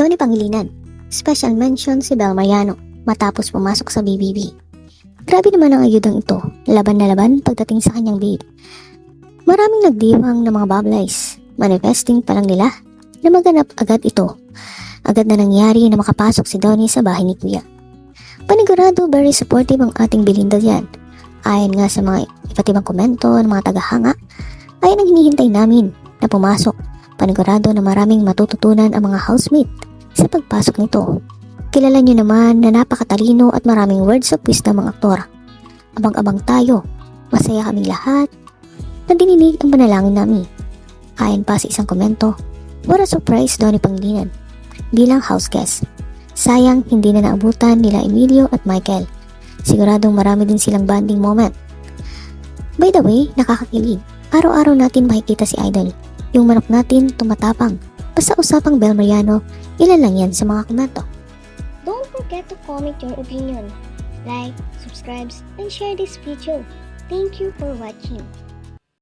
Donnie Pangilinan. Special mention si Bel Mariano matapos pumasok sa BBB. Grabe naman ang ayudang ito, laban na laban pagdating sa kanyang babe. Maraming nagdiwang ng mga bablays, manifesting pa lang nila na maganap agad ito. Agad na nangyari na makapasok si Donnie sa bahay ni Kuya. Panigurado very supportive ang ating Belinda yan. Ayon nga sa mga iba't ibang komento ng mga tagahanga, ay ang hinihintay namin na pumasok. Panigurado na maraming matututunan ang mga housemate sa pagpasok nito. Kilala niyo naman na napakatalino at maraming words of wisdom ang aktor. Abang-abang tayo, masaya kaming lahat na dininig ang panalangin namin. Ayon pa sa isang komento, what a surprise daw ni Pangilinan bilang house guest. Sayang hindi na naabutan nila Emilio at Michael. Siguradong marami din silang bonding moment. By the way, nakakakilig. Araw-araw natin makikita si Idol. Yung manok natin tumatapang. Basta usapang Bel Mariano, ilan lang yan sa mga komento. Don't forget to comment your opinion. Like, subscribe, and share this video. Thank you for watching.